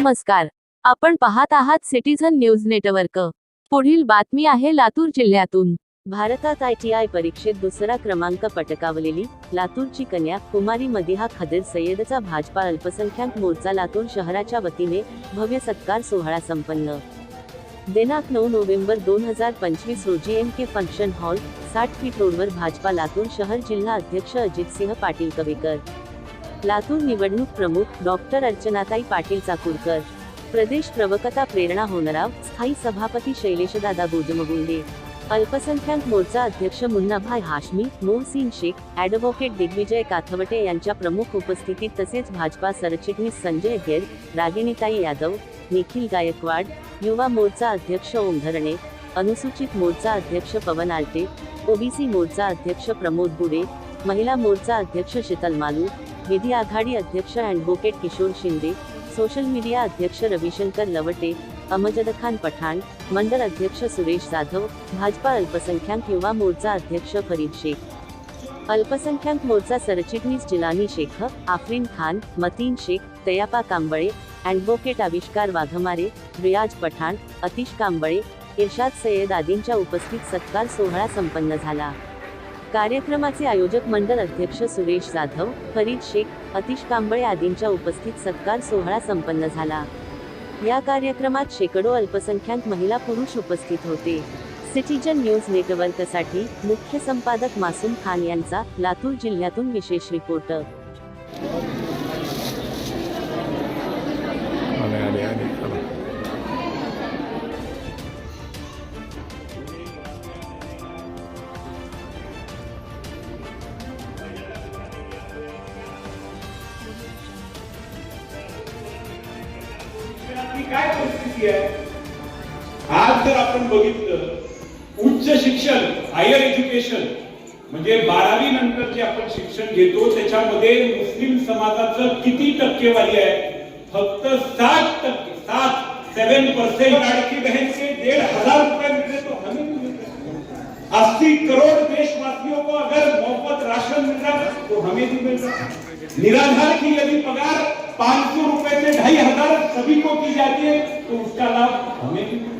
नमस्कार. आपण पाहत आहात सिटीझन न्यूज नेटवर्क. पुढील बातमी आहे लातूर जिल्ह्यातून. भारतात आय टी आय परीक्षेत दुसरा क्रमांक पटकावलेली लातूरची कन्या कुमारी मदिहा खदीर सय्यदचा भाजपा अल्पसंख्याक मोर्चा लातूर शहराच्या वतीने भव्य सत्कार सोहळा संपन्न. दिनांक नऊ नोव्हेंबर दोन हजार पंचवीस रोजी एम के फंक्शन हॉल साठ फीट रोडवर भाजपा लातूर शहर जिल्हा अध्यक्ष अजित सिंह पाटील कवेकर. लातूर निवडणूक प्रमुख डॉक्टर अर्चनाताई पाटील चाकूरकर. प्रदेश प्रवक्ता प्रेरणा होनराव स्थायी सभापती शैलेशदादा गोजमगुंडे अल्पसंख्याक मोर्चा अध्यक्ष मुन्नाभाई हाशमी मोहसिन शेख ॲडव्होकेट दिग्विजय काथवटे यांच्या प्रमुख उपस्थितीत तसेच भाजपा सरचिटणीस संजय हेर रागिणीताई यादव निखिल गायकवाड युवा मोर्चा अध्यक्ष ओम धरणे अनुसूचित मोर्चा अध्यक्ष पवन आलटे ओबीसी मोर्चा अध्यक्ष प्रमोद बुडे महिला मोर्चा अध्यक्ष शीतल मालू विधी आघाडी अध्यक्ष advocate Kishor Shinde social media अध्यक्ष रविशंकर लवटे अमजद खान पठाण मंडल अध्यक्ष सुरेश जाधव भाजपा अल्पसंख्याक युवा मोर्चा अध्यक्ष फरीद शेख. अल्पसंख्याक मोर्चा सरचिटणीस जिलानी शेख आफरीन खान मतीन शेख तयापा कांबळे ॲडव्होकेट आविष्कार वाघमारे रियाज पठाण अतिश कांबळे इर्शाद सय्यद आदींच्या उपस्थित सत्कार सोहळा संपन्न झाला. कार्यक्रमाचे आयोजक मंडळ अध्यक्ष सुरेश जाधव फरीद शेख अतिश कांबळे आदींच्या उपस्थित सत्कार सोहळा संपन्न झाला. या कार्यक्रमात शेकडो अल्पसंख्याक महिला पुरुष उपस्थित होते. सिटीजन न्यूज नेटवर्कसाठी मुख्य संपादक मासूम खान यांचा लातूर जिल्ह्यातून विशेष रिपोर्ट. ती काय परिस्थिती आहे? आज जर आपण बघितलं उच्च शिक्षण हायर एज्युकेशन म्हणजे बारावी नंतर जे आपण शिक्षण घेतो त्याच्यामध्ये मुस्लिम समाजाचं किती टक्केवारी आहे? फक्त सात टक्के सात सेवन पर्सेंट लाडकी बहन के डेढ़ हजार रुपए मिले तो हमें अस्सी करोड़ देशवासियों को अगर मुफ्त राशन मिल रहा तो हमें भी मिल रहा निराधार की यदि पगार पाँच सौ रुपए से ढाई हज़ार सभी को की जाती है तो उसका लाभ हमें भी है।